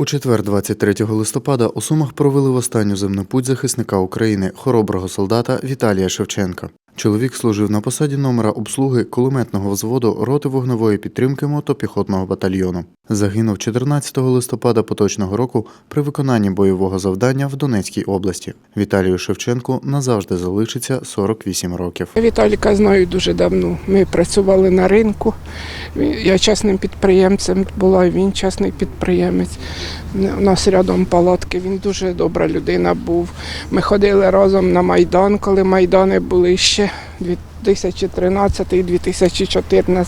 У четвер, 23 листопада, у Сумах провели в останню земну путь захисника України, хороброго солдата Віталія Шевченка. Чоловік служив на посаді номера обслуги кулеметного взводу роти вогневої підтримки мотопіхотного батальйону. Загинув 14 листопада поточного року при виконанні бойового завдання в Донецькій області. Віталію Шевченку назавжди залишиться 48 років. Віталіка знаю дуже давно. Ми працювали на ринку. Я частним підприємцем була, він частний підприємець. У нас рядом палатки. Він дуже добра людина був. Ми ходили разом на Майдан, коли Майдани були ще 2013-2014.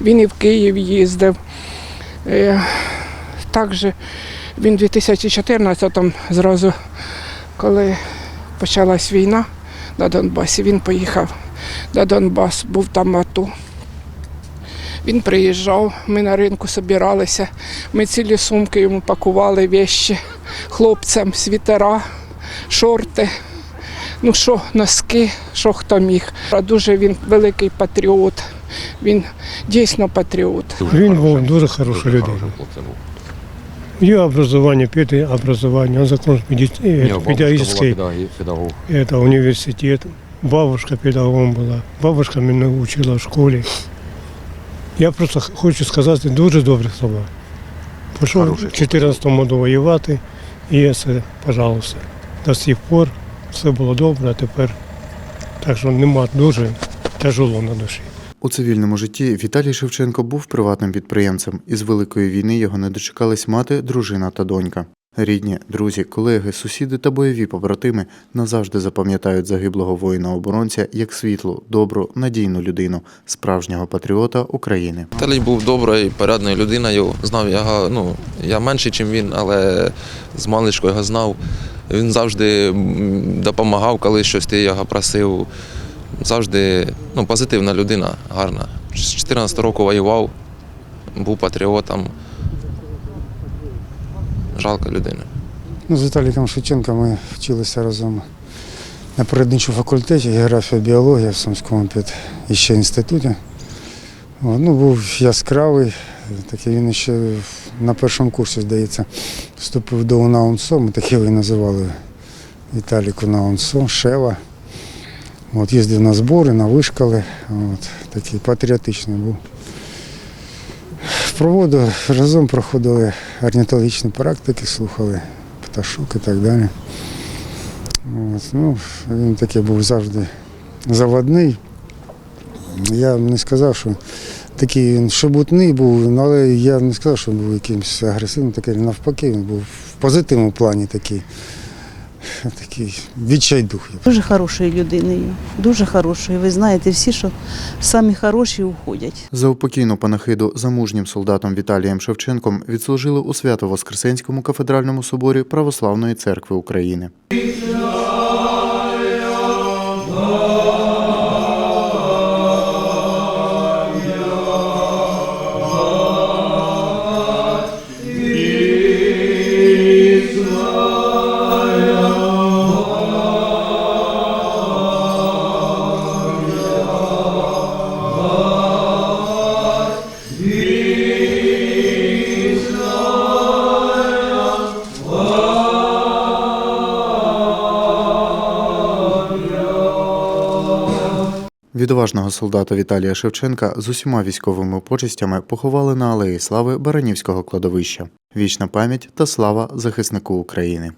Він і в Київ їздив. Е, Також він у 2014-му зразу, коли почалась війна, на Донбасі. Він поїхав на Донбас, був там АТО. Він приїжджав, ми на ринку збиралися, ми цілі сумки йому пакували вещі хлопцям, світера, шорти, ну що, носки, що хто міг. А Дуже він великий патріот, він дійсно патріот. Він був дуже хороша людина. Є образування, п'яте образування, він закончив меди- педагогический педагог. это, университет. Бабушка педагогом була. Бабушка мене учила в школі. Я просто хочу сказати дуже добрих слова. Пішов в Хороший 2014 году воювати, і це, пожалуйста, до сих пор все було добре, а тепер так що нема дуже тяжело на душі. У цивільному житті Віталій Шевченко був приватним підприємцем. Із великої війни його не дочекались мати, дружина та донька. Рідні, друзі, колеги, сусіди та бойові побратими назавжди запам'ятають загиблого воїна-оборонця як світлу, добру, надійну людину, справжнього патріота України. Віталій був доброю, порядною людиною. Знав я його, ну, я менший, ніж він, але з маличку його знав. Він завжди допомагав, коли щось ти його просив. Завжди ну, позитивна людина, гарна. З 14 року воював, був патріотом. Жалка людина. Ну, з Віталіком Шевченком ми вчилися разом на природничому факультеті географія, біологія в Сумському під іще інституті. Ну, був яскравий, такий він ще на першому курсі, здається, вступив до УНАУНСО, ми таке його і називали Віталік УНАУНСО, Шева. От, їздив на збори, на вишколи, от, такий патріотичний був. Проводу разом проходили орнітологічні практики, слухали пташок і так далі. От, ну, він такий був завжди заводний. Я не сказав, що такий шебутний був, але я не сказав, що він був якимось агресивним, такий навпаки, він був в позитивному плані такий, такий відчайдух. Дуже хорошою людиною, дуже хорошою. Ви знаєте всі, що самі хороші уходять. За упокійну панахиду за мужнім солдатом Віталієм Шевченком відслужили у Свято-Воскресенському кафедральному соборі Православної церкви України. Відважного солдата Віталія Шевченка з усіма військовими почестями поховали на алеї слави Баранівського кладовища. Вічна пам'ять та слава захиснику України.